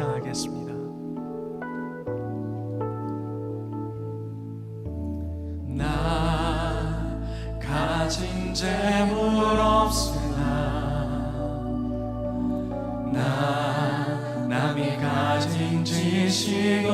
찬양하겠습니다. 나 가진 재물 없으나 나 남이 가진 지식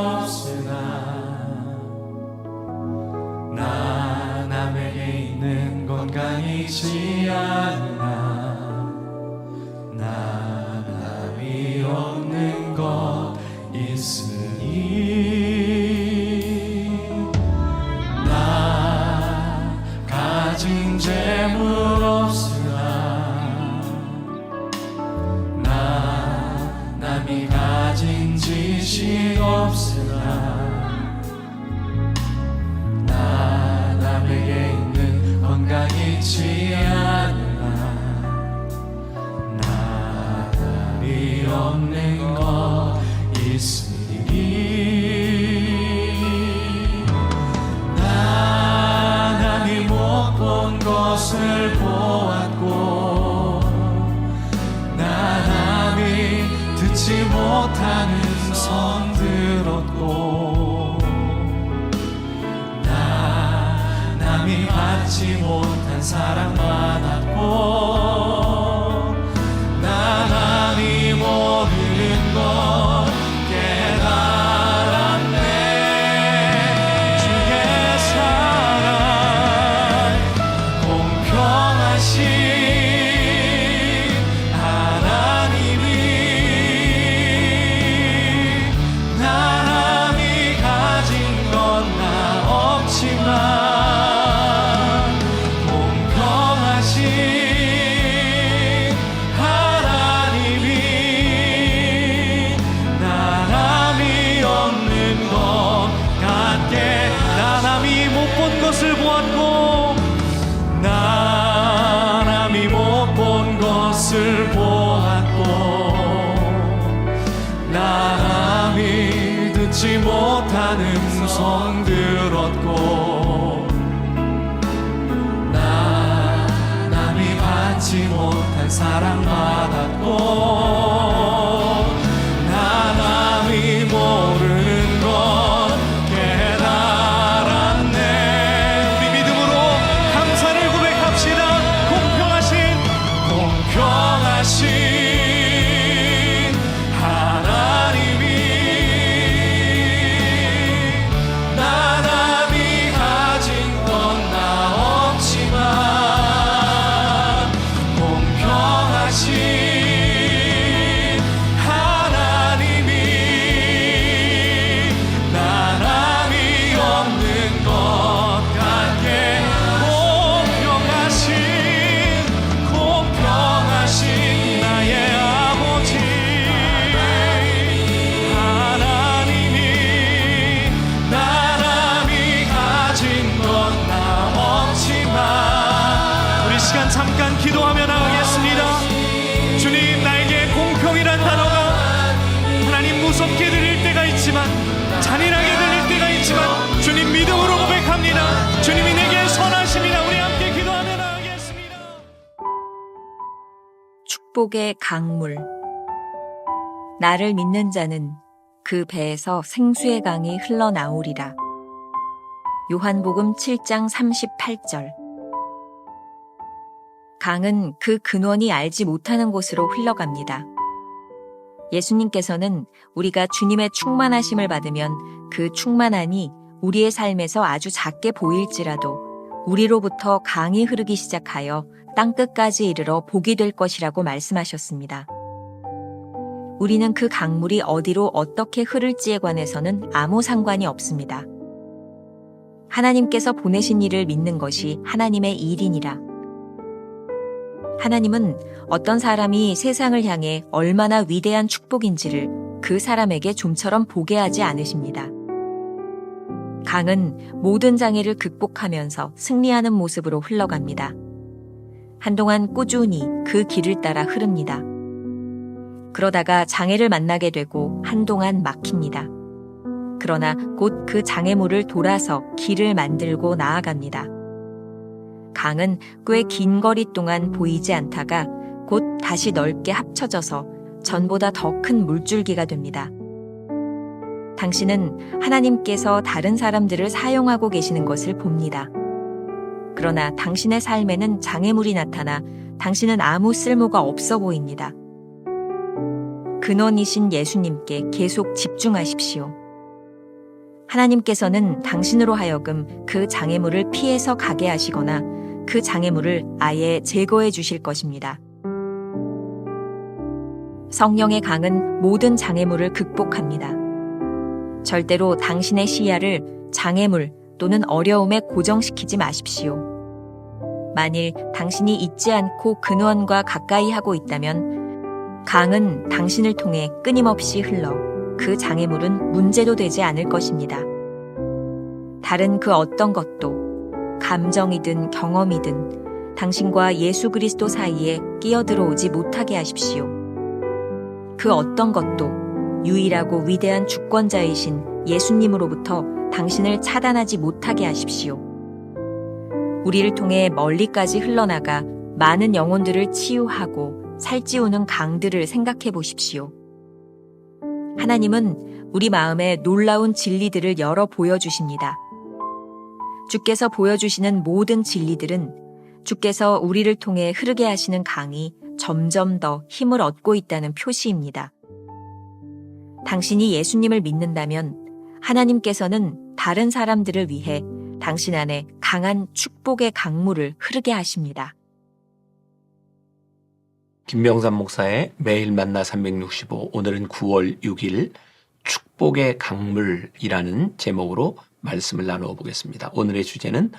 듣지 못하는 성 들었고 나 남이 받지 못한 사랑 받았고 축복의 강물. 나를 믿는 자는 그 배에서 생수의 강이 흘러나오리라. 요한복음 7장 38절. 강은 그 근원이 알지 못하는 곳으로 흘러갑니다. 예수님께서는 우리가 주님의 충만하심을 받으면 그 충만함이 우리의 삶에서 아주 작게 보일지라도 우리로부터 강이 흐르기 시작하여 땅 끝까지 이르러 복이 될 것이라고 말씀하셨습니다. 우리는 그 강물이 어디로 어떻게 흐를지에 관해서는 아무 상관이 없습니다. 하나님께서 보내신 일을 믿는 것이 하나님의 일이니라. 하나님은 어떤 사람이 세상을 향해 얼마나 위대한 축복인지를 그 사람에게 좀처럼 보게 하지 않으십니다. 강은 모든 장애를 극복하면서 승리하는 모습으로 흘러갑니다. 한동안 꾸준히 그 길을 따라 흐릅니다. 그러다가 장애를 만나게 되고 한동안 막힙니다. 그러나 곧 그 장애물을 돌아서 길을 만들고 나아갑니다. 강은 꽤 긴 거리 동안 보이지 않다가 곧 다시 넓게 합쳐져서 전보다 더 큰 물줄기가 됩니다. 당신은 하나님께서 다른 사람들을 사용하고 계시는 것을 봅니다. 그러나 당신의 삶에는 장애물이 나타나 당신은 아무 쓸모가 없어 보입니다. 근원이신 예수님께 계속 집중하십시오. 하나님께서는 당신으로 하여금 그 장애물을 피해서 가게 하시거나 그 장애물을 아예 제거해 주실 것입니다. 성령의 강은 모든 장애물을 극복합니다. 절대로 당신의 시야를 장애물 또는 어려움에 고정시키지 마십시오. 만일 당신이 잊지 않고 근원과 가까이 하고 있다면 강은 당신을 통해 끊임없이 흘러 그 장애물은 문제도 되지 않을 것입니다. 다른 그 어떤 것도 감정이든 경험이든 당신과 예수 그리스도 사이에 끼어들어오지 못하게 하십시오. 그 어떤 것도 유일하고 위대한 주권자이신 예수님으로부터 당신을 차단하지 못하게 하십시오. 우리를 통해 멀리까지 흘러나가 많은 영혼들을 치유하고 살찌우는 강들을 생각해 보십시오. 하나님은 우리 마음에 놀라운 진리들을 열어 보여주십니다. 주께서 보여주시는 모든 진리들은 주께서 우리를 통해 흐르게 하시는 강이 점점 더 힘을 얻고 있다는 표시입니다. 당신이 예수님을 믿는다면 하나님께서는 다른 사람들을 위해 당신 안에 강한 축복의 강물을 흐르게 하십니다. 김명삼 목사의 매일 만나 365 오늘은 9월 6일 축복의 강물이라는 제목으로 말씀을 나누어 보겠습니다. 오늘의 주제는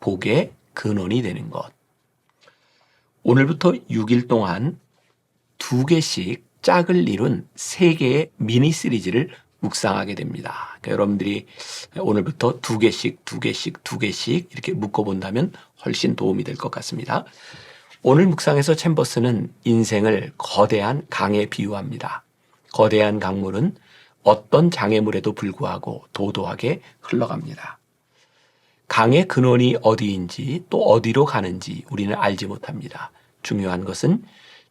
복의 근원이 되는 것. 오늘부터 6일 동안 두 개씩 짝을 이룬 세 개의 미니 시리즈를 묵상하게 됩니다. 그러니까 여러분들이 오늘부터 두 개씩, 두 개씩, 두 개씩 이렇게 묶어본다면 훨씬 도움이 될 것 같습니다. 오늘 묵상에서 챔버스는 인생을 거대한 강에 비유합니다. 거대한 강물은 어떤 장애물에도 불구하고 도도하게 흘러갑니다. 강의 근원이 어디인지 또 어디로 가는지 우리는 알지 못합니다. 중요한 것은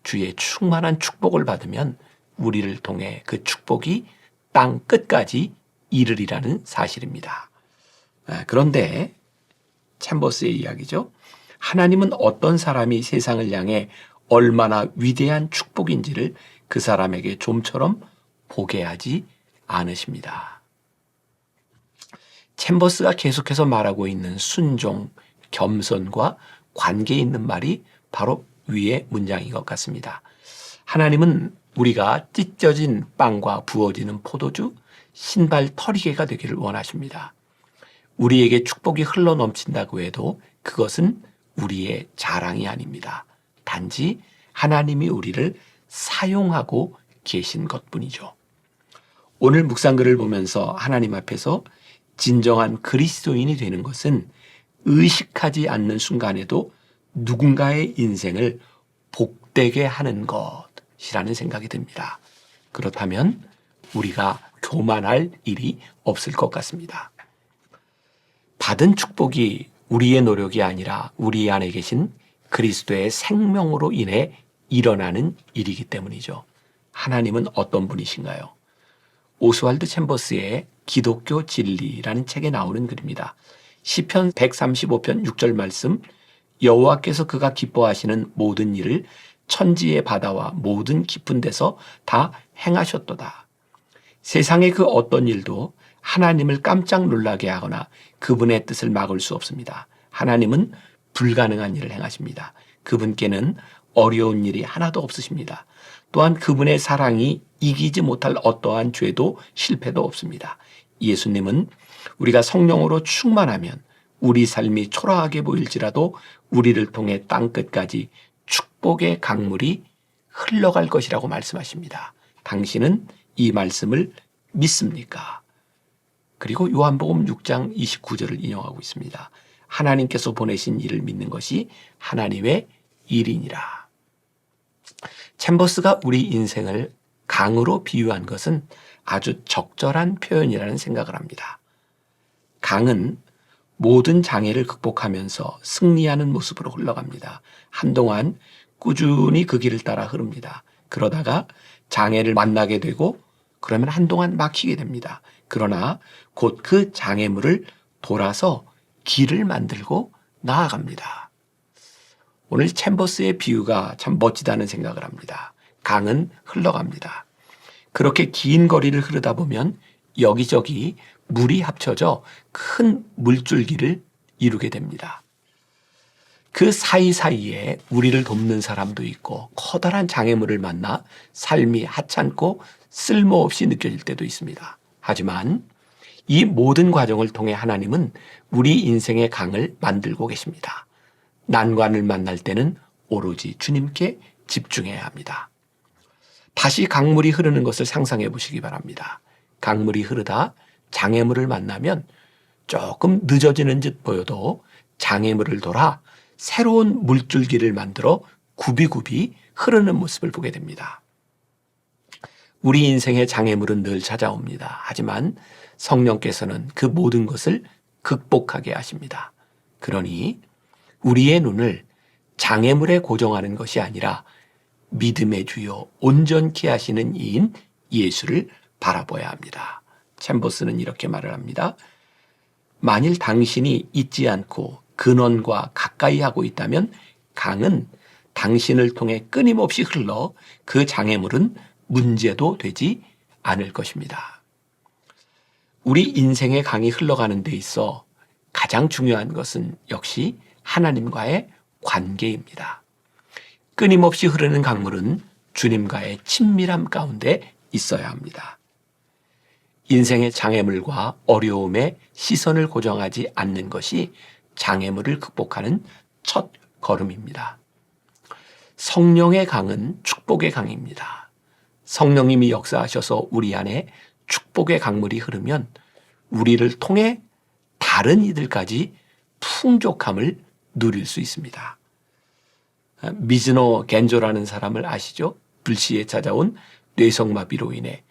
주의 충만한 축복을 받으면 우리를 통해 그 축복이 땅 끝까지 이르리라는 사실입니다. 아, 그런데 챔버스의 이야기죠. 하나님은 어떤 사람이 세상을 향해 얼마나 위대한 축복인지를 그 사람에게 좀처럼 보게 하지 않으십니다. 챔버스가 계속해서 말하고 있는 순종, 겸손과 관계 있는 말이 바로 위의 문장인 것 같습니다. 하나님은 우리가 찢어진 빵과 부어지는 포도주, 신발 털이개가 되기를 원하십니다. 우리에게 축복이 흘러 넘친다고 해도 그것은 우리의 자랑이 아닙니다. 단지 하나님이 우리를 사용하고 계신 것 뿐이죠. 오늘 묵상글을 보면서 하나님 앞에서 진정한 그리스도인이 되는 것은 의식하지 않는 순간에도 누군가의 인생을 복되게 하는 것 이라는 생각이 듭니다. 그렇다면 우리가 교만할 일이 없을 것 같습니다. 받은 축복이 우리의 노력이 아니라 우리 안에 계신 그리스도의 생명으로 인해 일어나는 일이기 때문이죠. 하나님은 어떤 분이신가요? 오스왈드 챔버스의 기독교 진리라는 책에 나오는 글입니다. 시편 135편 6절 말씀 여호와께서 그가 기뻐하시는 모든 일을 천지의 바다와 모든 깊은 데서 다 행하셨도다. 세상의 그 어떤 일도 하나님을 깜짝 놀라게 하거나 그분의 뜻을 막을 수 없습니다. 하나님은 불가능한 일을 행하십니다. 그분께는 어려운 일이 하나도 없으십니다. 또한 그분의 사랑이 이기지 못할 어떠한 죄도 실패도 없습니다. 예수님은 우리가 성령으로 충만하면 우리 삶이 초라하게 보일지라도 우리를 통해 땅 끝까지 축복의 강물이 흘러갈 것이라고 말씀하십니다. 당신은 이 말씀을 믿습니까? 그리고 요한복음 6장 29절을 인용하고 있습니다. 하나님께서 보내신 일을 믿는 것이 하나님의 일이니라. 챔버스가 우리 인생을 강으로 비유한 것은 아주 적절한 표현이라는 생각을 합니다. 강은 모든 장애를 극복하면서 승리하는 모습으로 흘러갑니다. 한동안 꾸준히 그 길을 따라 흐릅니다. 그러다가 장애를 만나게 되고 그러면 한동안 막히게 됩니다. 그러나 곧 그 장애물을 돌아서 길을 만들고 나아갑니다. 오늘 챔버스의 비유가 참 멋지다는 생각을 합니다. 강은 흘러갑니다. 그렇게 긴 거리를 흐르다 보면 여기저기 물이 합쳐져 큰 물줄기를 이루게 됩니다. 그 사이사이에 우리를 돕는 사람도 있고 커다란 장애물을 만나 삶이 하찮고 쓸모없이 느껴질 때도 있습니다. 하지만 이 모든 과정을 통해 하나님은 우리 인생의 강을 만들고 계십니다. 난관을 만날 때는 오로지 주님께 집중해야 합니다. 다시 강물이 흐르는 것을 상상해 보시기 바랍니다. 강물이 흐르다 장애물을 만나면 조금 늦어지는 듯 보여도 장애물을 돌아 새로운 물줄기를 만들어 굽이굽이 흐르는 모습을 보게 됩니다. 우리 인생의 장애물은 늘 찾아옵니다. 하지만 성령께서는 그 모든 것을 극복하게 하십니다. 그러니 우리의 눈을 장애물에 고정하는 것이 아니라 믿음의 주요 온전케 하시는 이인 예수를 바라봐야 합니다. 챔버스는 이렇게 말을 합니다. 만일 당신이 잊지 않고 근원과 가까이 하고 있다면 강은 당신을 통해 끊임없이 흘러 그 장애물은 문제도 되지 않을 것입니다. 우리 인생의 강이 흘러가는 데 있어 가장 중요한 것은 역시 하나님과의 관계입니다. 끊임없이 흐르는 강물은 주님과의 친밀함 가운데 있어야 합니다. 인생의 장애물과 어려움에 시선을 고정하지 않는 것이 장애물을 극복하는 첫 걸음입니다. 성령의 강은 축복의 강입니다. 성령님이 역사하셔서 우리 안에 축복의 강물이 흐르면 우리를 통해 다른 이들까지 풍족함을 누릴 수 있습니다. 미즈노 겐조라는 사람을 아시죠? 불시에 찾아온 뇌성마비로 인해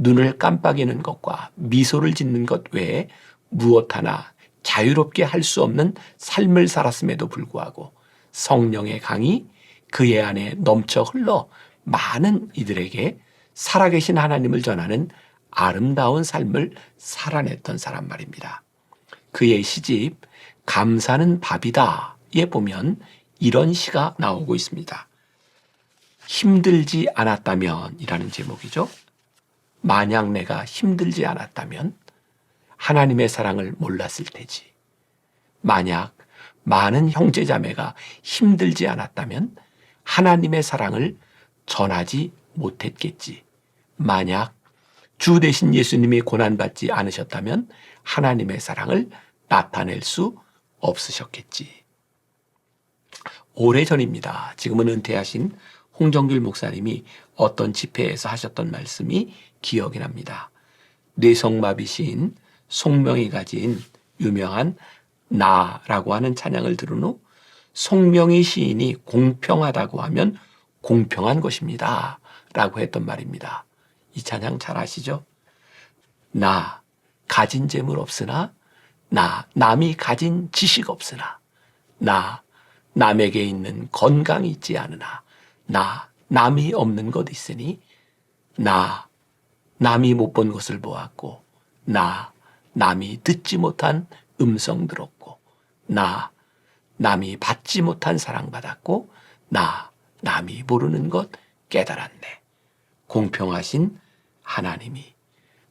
눈을 깜빡이는 것과 미소를 짓는 것 외에 무엇 하나 자유롭게 할 수 없는 삶을 살았음에도 불구하고 성령의 강이 그의 안에 넘쳐 흘러 많은 이들에게 살아계신 하나님을 전하는 아름다운 삶을 살아냈던 사람 말입니다. 그의 시집 감사는 밥이다에 보면 이런 시가 나오고 있습니다. 힘들지 않았다면 이라는 제목이죠. 만약 내가 힘들지 않았다면 하나님의 사랑을 몰랐을 테지. 만약 많은 형제자매가 힘들지 않았다면 하나님의 사랑을 전하지 못했겠지. 만약 주 대신 예수님이 고난받지 않으셨다면 하나님의 사랑을 나타낼 수 없으셨겠지. 오래전입니다. 지금은 은퇴하신 홍정길 목사님이 어떤 집회에서 하셨던 말씀이 기억이 납니다. 뇌성마비 시인 송명이 가진 유명한 나라고 하는 찬양을 들은 후 송명희 시인이 공평하다고 하면 공평한 것입니다. 라고 했던 말입니다. 이 찬양 잘 아시죠? 나 가진 재물 없으나 나 남이 가진 지식 없으나 나 남에게 있는 건강이 있지 않으나 나 남이 없는 것 있으니 나 남이 못 본 것을 보았고 나 남이 듣지 못한 음성 들었고 나 남이 받지 못한 사랑받았고 나 남이 모르는 것 깨달았네. 공평하신 하나님이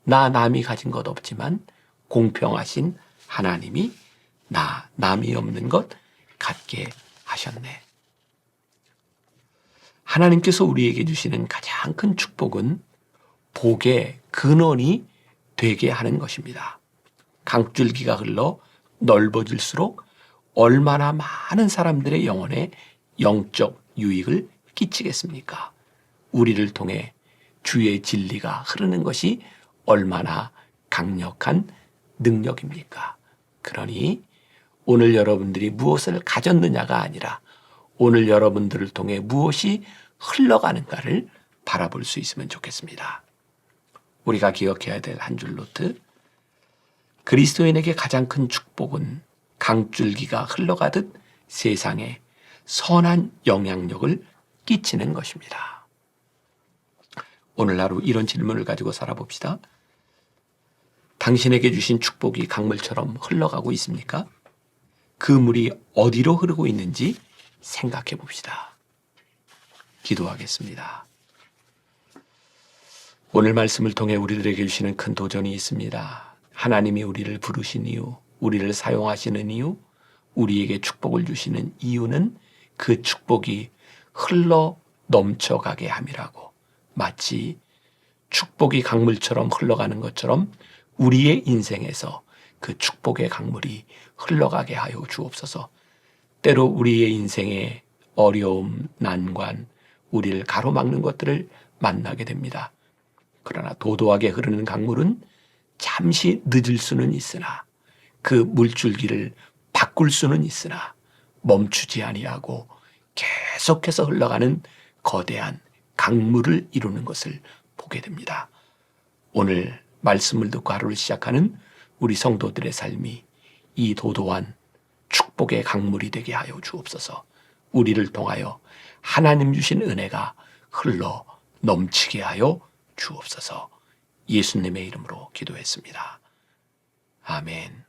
나 남이 가진 것 없지만 공평하신 하나님이 나 남이 없는 것 갖게 하셨네. 하나님께서 우리에게 주시는 가장 큰 축복은 복의 근원이 되게 하는 것입니다. 강줄기가 흘러 넓어질수록 얼마나 많은 사람들의 영혼에 영적 유익을 끼치겠습니까? 우리를 통해 주의 진리가 흐르는 것이 얼마나 강력한 능력입니까? 그러니 오늘 여러분들이 무엇을 가졌느냐가 아니라 오늘 여러분들을 통해 무엇이 흘러가는가를 바라볼 수 있으면 좋겠습니다. 우리가 기억해야 될 한 줄 노트. 그리스도인에게 가장 큰 축복은 강줄기가 흘러가듯 세상에 선한 영향력을 끼치는 것입니다. 오늘 하루 이런 질문을 가지고 살아봅시다. 당신에게 주신 축복이 강물처럼 흘러가고 있습니까? 그 물이 어디로 흐르고 있는지 생각해 봅시다. 기도하겠습니다. 오늘 말씀을 통해 우리들에게 주시는 큰 도전이 있습니다. 하나님이 우리를 부르신 이유, 우리를 사용하시는 이유, 우리에게 축복을 주시는 이유는 그 축복이 흘러 넘쳐가게 함이라고 마치 축복이 강물처럼 흘러가는 것처럼 우리의 인생에서 그 축복의 강물이 흘러가게 하여 주옵소서. 때로 우리의 인생에 어려움, 난관, 우리를 가로막는 것들을 만나게 됩니다. 그러나 도도하게 흐르는 강물은 잠시 늦을 수는 있으나 그 물줄기를 바꿀 수는 있으나 멈추지 아니하고 계속해서 흘러가는 거대한 강물을 이루는 것을 보게 됩니다. 오늘 말씀을 듣고 하루를 시작하는 우리 성도들의 삶이 이 도도한 축복의 강물이 되게 하여 주옵소서. 우리를 통하여 하나님 주신 은혜가 흘러 넘치게 하여 주옵소서. 예수님의 이름으로 기도했습니다. 아멘.